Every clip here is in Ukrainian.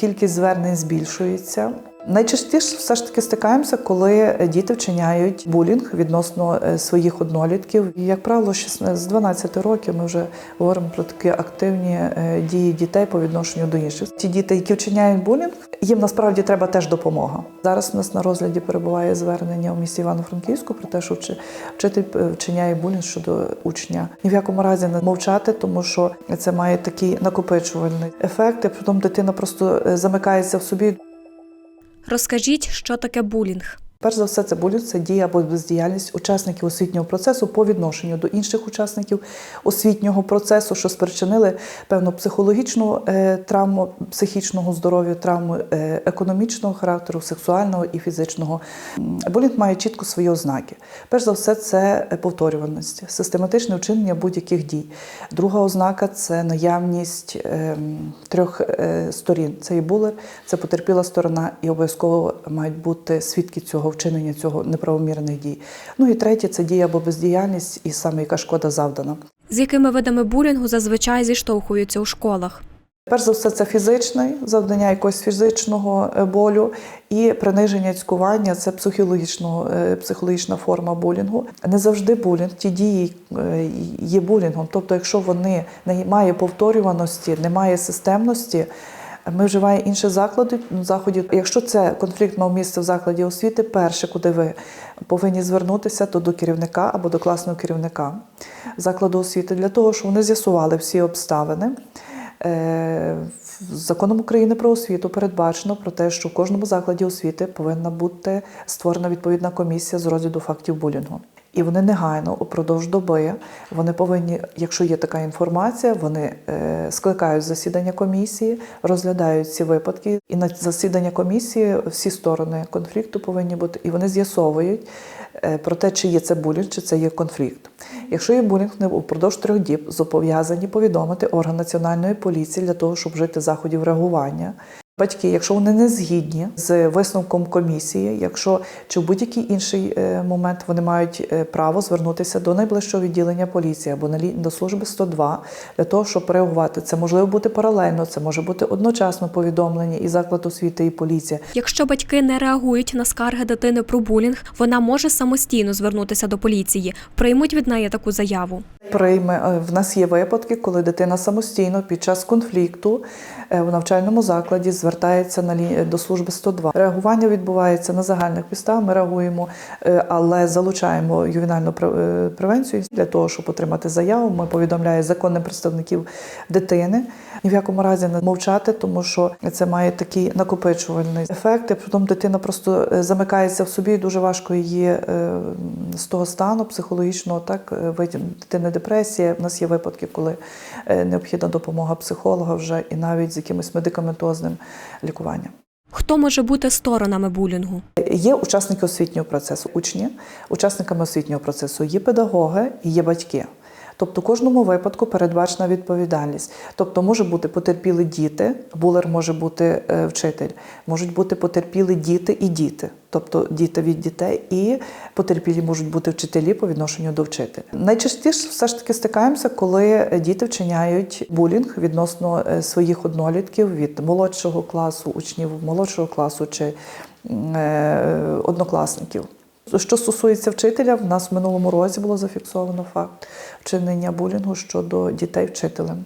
Кількість звернень збільшується. Найчастіше все ж таки стикаємося, коли діти вчиняють булінг відносно е, своїх однолітків. Як правило, 16 з 12 років ми вже говоримо про такі активні е, дії дітей по відношенню до інших. Ті діти, які вчиняють булінг, їм насправді треба теж допомога. Зараз у нас на розгляді перебуває звернення у місті Івано-Франківську про те, що вчи- вчитель е, вчиняє булінг щодо учня. Ні в якому разі не мовчати, тому що це має такий накопичувальний ефект. і Потім дитина просто е, замикається в собі. Розкажіть, що таке булінг. Перш за все, це булінг, це дія або бездіяльність учасників освітнього процесу по відношенню до інших учасників освітнього процесу, що спричинили певну психологічну е, травму, психічного здоров'я, травму е, економічного характеру, сексуального і фізичного. М, має чітко свої ознаки. Перш за все, це повторюваність, систематичне вчинення будь-яких дій. Друга ознака це наявність ем, трьох е, сторін. Це і булер, це потерпіла сторона, і обов'язково мають бути свідки цього вчинення, цього неправомірних дій. Ну і третє це дія або бездіяльність, і саме яка шкода завдана. З якими видами булінгу зазвичай зіштовхуються у школах? Перш за все, це фізичний завдання якогось фізичного е, болю і приниження цькування це психологічного, е, психологічна форма булінгу. Не завжди булінг, ті дії е, є булінгом. Тобто, якщо вони немає повторюваності, немає системності. Ми вживаємо інші заклади заходів. Якщо це конфлікт мав місце в закладі освіти, перше, куди ви повинні звернутися, то до керівника або до класного керівника закладу освіти для того, щоб вони з'ясували всі обставини. Е, Законом України про освіту передбачено про те, що в кожному закладі освіти повинна бути створена відповідна комісія з розгляду фактів булінгу. І вони негайно упродовж доби вони повинні, якщо є така інформація, вони е, скликають засідання комісії, розглядають ці випадки. І на засідання комісії всі сторони конфлікту повинні бути, і вони з'ясовують е, про те, чи є це булінг, чи це є конфлікт. Якщо є булінг, вони упродовж трьох діб зобов'язані повідомити орган національної поліції для того, щоб вжити заходів реагування. Батьки, якщо вони не згідні з висновком комісії, якщо чи в будь-який інший е, момент вони мають е, право звернутися до найближчого відділення поліції або до служби 102 для того, щоб реагувати. Це можливо бути паралельно, це може бути одночасно повідомлення і заклад освіти, і поліція. Якщо батьки не реагують на скарги дитини про булінг, вона може самостійно звернутися до поліції. Приймуть від неї таку заяву. Прийме е, в нас є випадки, коли дитина самостійно під час конфлікту в навчальному закладі звертається на лі- до служби 102. Реагування відбувається на загальних підставах. Ми реагуємо, е, але залучаємо ювенальну е, превенцію для того, щоб отримати заяву. Ми повідомляємо законним представників дитини. Ні в якому разі не мовчати, тому що це має такий накопичувальний ефект. І Потім дитина просто е, замикається в собі, і дуже важко її з того стану психологічного так. Дитина депресія. У нас є випадки, коли необхідна допомога психолога вже і навіть з якимось медикаментозним лікуванням. Хто може бути сторонами булінгу? Є учасники освітнього процесу, учні. Учасниками освітнього процесу є педагоги і є батьки. Тобто, в кожному випадку передбачена відповідальність. Тобто, може бути потерпіли діти, булер може бути е, вчитель, можуть бути потерпіли діти і діти, тобто діти від дітей, і потерпілі можуть бути вчителі по відношенню до вчителя. Найчастіше все ж таки стикаємося, коли діти вчиняють булінг відносно е, своїх однолітків від молодшого класу, учнів молодшого класу чи е, однокласників. Що стосується вчителя, в нас в минулому році було зафіксовано факт вчинення булінгу щодо дітей вчителем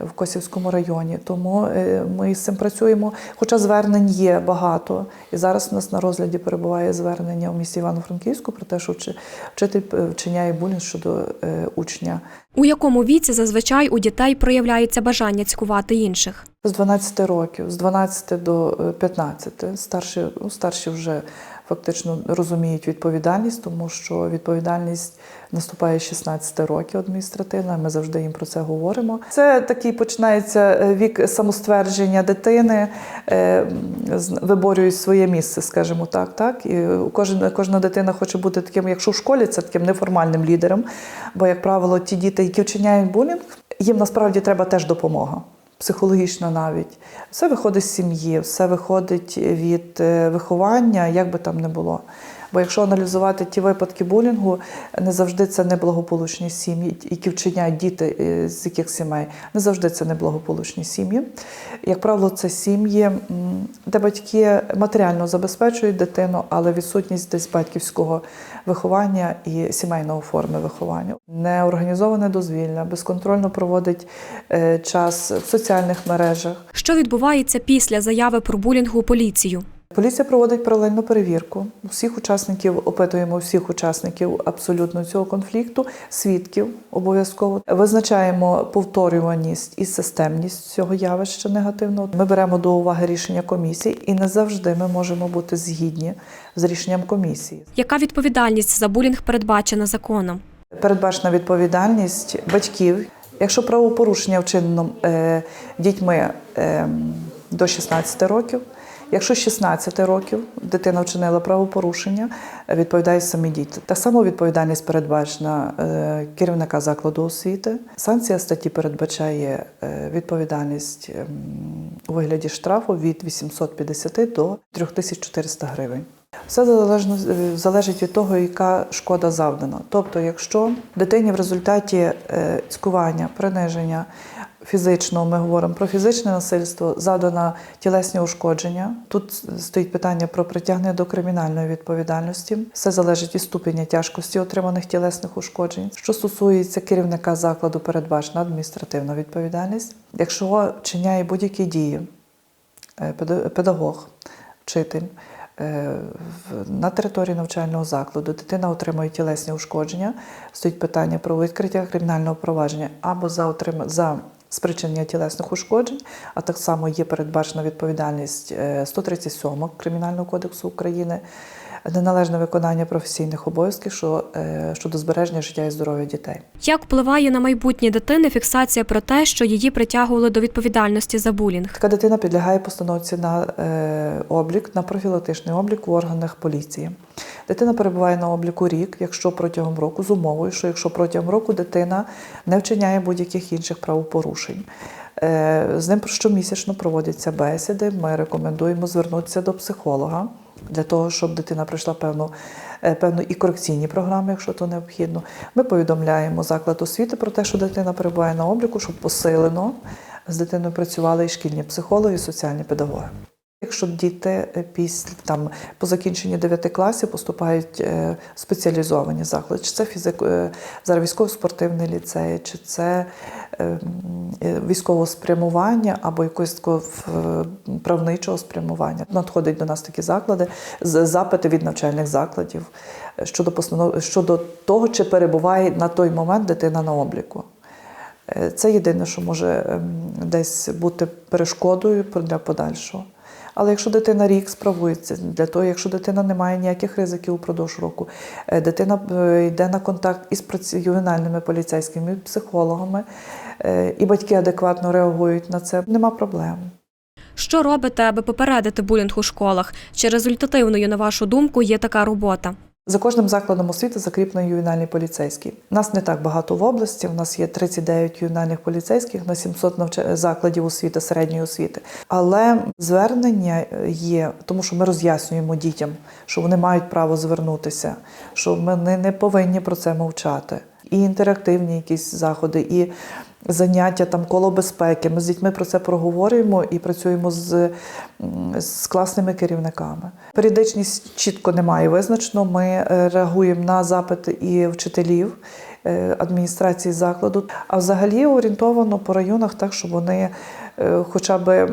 в Косівському районі. Тому е, ми з цим працюємо. Хоча звернень є багато, і зараз у нас на розгляді перебуває звернення у місті Івано-Франківську про те, що вчи- вчитель е, вчиняє булінг щодо е, учня. У якому віці зазвичай у дітей проявляється бажання цькувати інших? З 12 років, з 12 до е, 15. Старші, ну, старші вже фактично розуміють відповідальність, тому що відповідальність наступає з 16 років адміністративна. Ми завжди їм про це говоримо. Це такий починається е, вік самоствердження дитини, е, виборюють своє місце, скажімо так. так. І кожна, кожна дитина хоче бути таким, якщо в школі це таким неформальним лідером. Бо, як правило, ті діти, які вчиняють булінг, їм насправді треба теж допомога психологічно навіть. Все виходить з сім'ї, все виходить від е, виховання, як би там не було. Бо якщо аналізувати ті випадки булінгу, не завжди це неблагополучні сім'ї, які вчиняють діти е, з яких сімей, не завжди це неблагополучні сім'ї. Як правило, це сім'ї, де батьки матеріально забезпечують дитину, але відсутність десь батьківського виховання і сімейного форми виховання. Неорганізоване дозвілля, безконтрольно проводить е, час в соціальних мережах. Що відбувається після заяви про булінг у поліцію? Поліція проводить паралельну перевірку. Всіх учасників опитуємо всіх учасників абсолютно цього конфлікту, свідків обов'язково визначаємо повторюваність і системність цього явища негативного. Ми беремо до уваги рішення комісії, і не завжди ми можемо бути згідні з рішенням комісії. Яка відповідальність за булінг передбачена законом? Передбачена відповідальність батьків, якщо правопорушення вчинено е, дітьми е, до 16 років. Якщо з 16 років дитина вчинила правопорушення, відповідають самі діти. Так само відповідальність передбачена е, керівника закладу освіти. Санкція статті передбачає е, відповідальність ем, у вигляді штрафу від 850 до 3400 гривень. Все залежно е, залежить від того, яка шкода завдана. Тобто, якщо дитині в результаті е, цькування, приниження фізичного, ми говоримо про фізичне насильство, завдано тілесні ушкодження. Тут стоїть питання про притягнення до кримінальної відповідальності. Все залежить від ступеня тяжкості отриманих тілесних ушкоджень. Що стосується керівника закладу, передбачена адміністративна відповідальність. Якщо вчиняє будь-які дії е, педагог, вчитель. Е, На території навчального закладу дитина отримує тілесні ушкодження, стоїть питання про відкриття кримінального провадження або за отрим... за спричинення тілесних ушкоджень, а так само є передбачена відповідальність е, 137 Кримінального кодексу України, неналежне виконання професійних обов'язків що, е, щодо збереження життя і здоров'я дітей. Як впливає на майбутнє дитини фіксація про те, що її притягували до відповідальності за булінг? Така дитина підлягає постановці на е, облік, на профілактичний облік в органах поліції. Дитина перебуває на обліку рік, якщо протягом року з умовою, що якщо протягом року дитина не вчиняє будь-яких інших правопорушень. Е, З ним щомісячно проводяться бесіди. Ми рекомендуємо звернутися до психолога для того, щоб дитина пройшла певну, е, певну і корекційні програми, якщо то необхідно. Ми повідомляємо заклад освіти про те, що дитина перебуває на обліку, щоб посилено з дитиною працювали і шкільні психологи, і соціальні педагоги. Якщо діти е, після там по закінченні 9 класів поступають е, в спеціалізовані заклади, чи це фізик, е, зараз військово-спортивний ліцей, чи це військового спрямування або якогось такого правничого спрямування. Надходять до нас такі заклади запити від навчальних закладів щодо постанов щодо того, чи перебуває на той момент дитина на обліку. Це єдине, що може ем, десь бути перешкодою для подальшого. Але якщо дитина рік справується для того, якщо дитина не має ніяких ризиків упродовж року, е, дитина е, йде на контакт із ювенальними поліцейськими психологами, е, і батьки адекватно реагують на це, нема проблем. Що робите, аби попередити булінг у школах? Чи результативною, на вашу думку, є така робота? За кожним закладом освіти закріплений ювенальний поліцейський. Нас не так багато в області. У нас є 39 ювенальних поліцейських на 700 навча- закладів освіти, середньої освіти. Але звернення є, тому що ми роз'яснюємо дітям, що вони мають право звернутися, що ми не повинні про це мовчати. І інтерактивні якісь заходи, і заняття там коло безпеки. Ми з дітьми про це проговорюємо і працюємо з, з класними керівниками. Періодичність чітко немає визначено. Ми е, реагуємо на запити і вчителів. е, Адміністрації закладу, а взагалі орієнтовано по районах так, щоб вони хоча б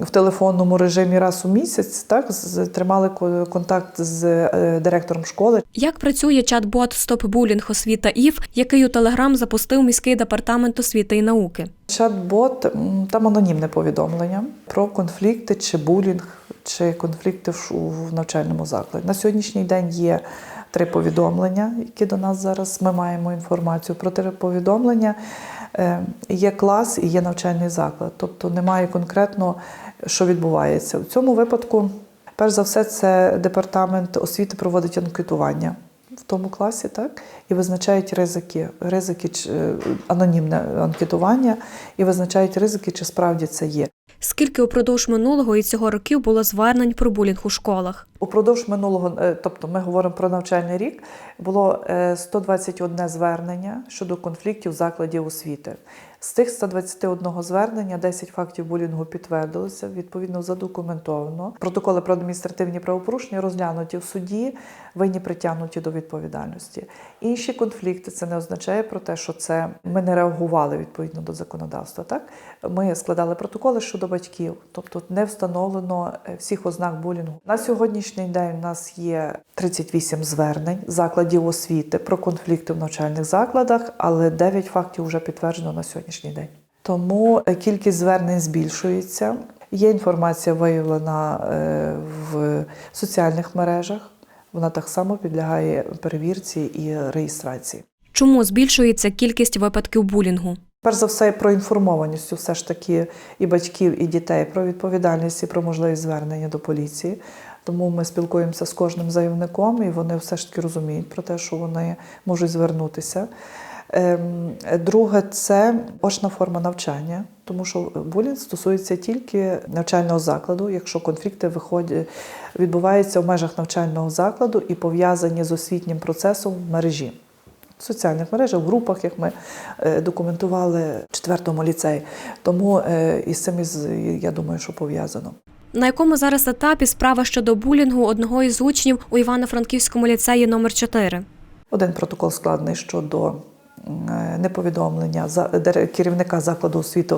в телефонному режимі раз у місяць так тримали ко- контакт з е, директором школи, Як працює чат-бот Стоп Булінг освіта ІВ, який у Телеграм запустив міський департамент освіти і науки? Чат-бот там анонімне повідомлення про конфлікти чи булінг, чи конфлікти в навчальному закладі. На сьогоднішній день є три повідомлення, які до нас зараз ми маємо інформацію про три повідомлення. Е, Є клас і є навчальний заклад, тобто немає конкретно, що відбувається. У цьому випадку, перш за все, це департамент освіти проводить анкетування в тому класі, так, і визначають ризики, ризики е, анонімне анкетування, і визначають ризики, чи справді це є. Скільки упродовж минулого і цього років було звернень про булінг у школах? Упродовж минулого, е, тобто ми говоримо про навчальний рік, було е, 121 звернення щодо конфліктів закладів освіти. З цих 121 звернення 10 фактів булінгу підтвердилося, відповідно задокументовано. Протоколи про адміністративні правопорушення розглянуті в суді, винні притягнуті до відповідальності. Інші конфлікти це не означає про те, що це ми не реагували відповідно до законодавства. Так ми складали протоколи щодо батьків, тобто не встановлено е, всіх ознак булінгу. На сьогоднішній день у нас є 38 звернень закладів освіти про конфлікти в навчальних закладах, але 9 фактів вже підтверджено на сьогоднішній день. Тому е, кількість звернень збільшується. Є інформація виявлена е, в соціальних мережах. Вона так само підлягає перевірці і реєстрації. Чому збільшується кількість випадків булінгу? Перш за все, про інформованість все ж таки і батьків, і дітей про відповідальність і про можливість звернення до поліції. Тому ми спілкуємося з кожним заявником, і вони все ж таки розуміють про те, що вони можуть звернутися. Ем, Друге, це очна форма навчання, тому що булінг стосується тільки навчального закладу, якщо конфлікти виходять, відбуваються в межах навчального закладу і пов'язані з освітнім процесом в мережі в соціальних мережах, в групах, як ми е, документували в четвертому ліцеї. Тому е, із цим я думаю, що пов'язано. На якому зараз етапі справа щодо булінгу одного із учнів у Івано-Франківському ліцеї номер 4 Один протокол складений щодо неповідомлення за- дир- керівника закладу освіти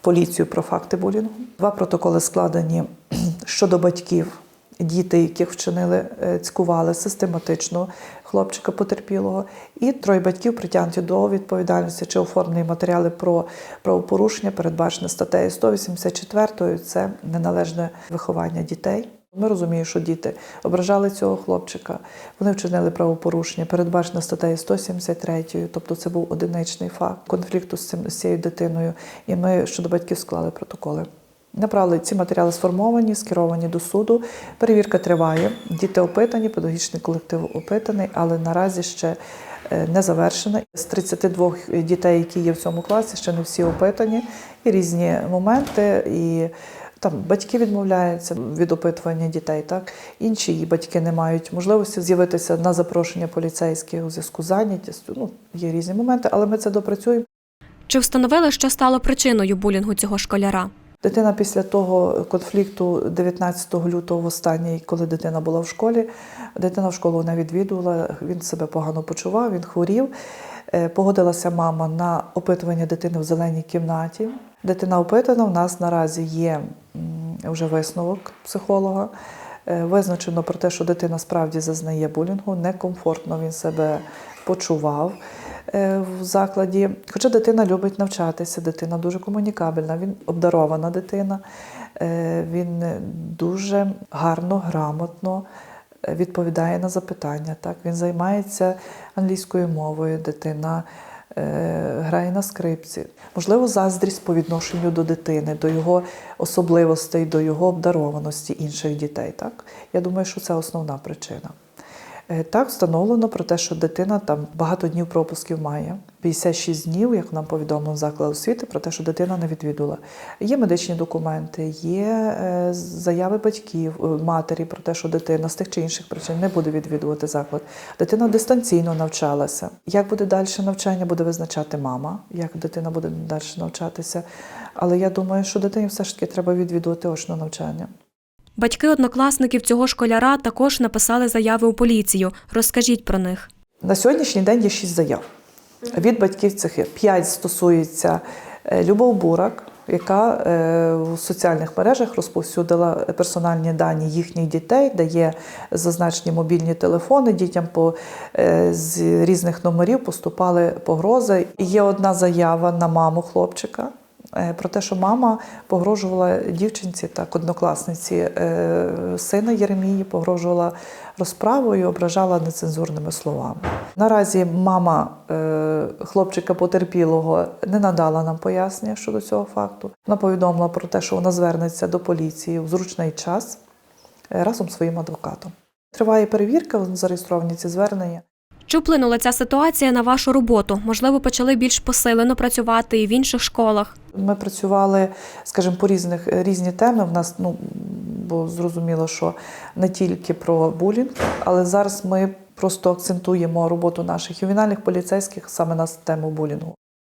поліцію про факти булінгу. Два протоколи складені щодо батьків. Діти, яких вчинили, е, цькували систематично хлопчика потерпілого, і троє батьків притягнуті до відповідальності чи оформлені матеріали про правопорушення, передбачене статтею 184, це неналежне виховання дітей. Ми розуміємо, що діти ображали цього хлопчика, вони вчинили правопорушення, передбачено статтею 173, тобто це був одиничний факт конфлікту з, цим, з цією дитиною. І ми щодо батьків склали протоколи. Направили ці матеріали сформовані, скеровані до суду. Перевірка триває. Діти опитані, педагогічний колектив опитаний, але наразі ще е, не завершена. З 32 дітей, які є в цьому класі, ще не всі опитані. І різні моменти. І там батьки відмовляються від опитування дітей, так інші її батьки не мають можливості з'явитися на запрошення поліцейських у зв'язку з зайнятістю. Ну є різні моменти, але ми це допрацюємо. Чи встановили, що стало причиною булінгу цього школяра? Дитина після того конфлікту 19 лютого, востаннє, коли дитина була в школі, дитина в школу не відвідувала, він себе погано почував, він хворів. Е, Погодилася мама на опитування дитини в зеленій кімнаті. Дитина опитана. У нас наразі є вже висновок психолога. Е, Визначено про те, що дитина справді зазнає булінгу, некомфортно він себе почував е, в закладі. Хоча дитина любить навчатися, дитина дуже комунікабельна, він обдарована дитина, е, він дуже гарно, грамотно відповідає на запитання. Так? Він займається англійською мовою, дитина грає на скрипці. Можливо, заздрість по відношенню до дитини, до його особливостей, до його обдарованості інших дітей. Так? Я думаю, що це основна причина. Е, Так, встановлено про те, що дитина там багато днів пропусків має. 56 днів, як нам повідомив заклад освіти, про те, що дитина не відвідувала. Є медичні документи, є е, заяви батьків, е, матері про те, що дитина з тих чи інших причин не буде відвідувати заклад. Дитина дистанційно навчалася. Як буде далі навчання, буде визначати мама, як дитина буде далі навчатися. Але я думаю, що дитині все ж таки треба відвідувати очне навчання. Батьки однокласників цього школяра також написали заяви у поліцію. Розкажіть про них. На сьогоднішній день є шість заяв від батьків цих. П'ять стосується е, Любов Бурак, яка е, в соціальних мережах розповсюдила персональні дані їхніх дітей, дає зазначені мобільні телефони. Дітям по, е, з різних номерів поступали погрози. Є одна заява на маму хлопчика. Е, Про те, що мама погрожувала дівчинці, так, однокласниці е, сина Єремії, погрожувала розправою, ображала нецензурними словами. Наразі мама е, хлопчика потерпілого не надала нам пояснення щодо цього факту. Вона повідомила про те, що вона звернеться до поліції в зручний час разом з своїм адвокатом. Триває перевірка, зареєстровані ці звернення. Чи вплинула ця ситуація на вашу роботу? Можливо, почали більш посилено працювати і в інших школах? Ми працювали, скажімо, по різних різні теми. В нас ну бо зрозуміло, що не тільки про булінг, але зараз ми просто акцентуємо роботу наших ювенальних поліцейських саме на тему булінгу.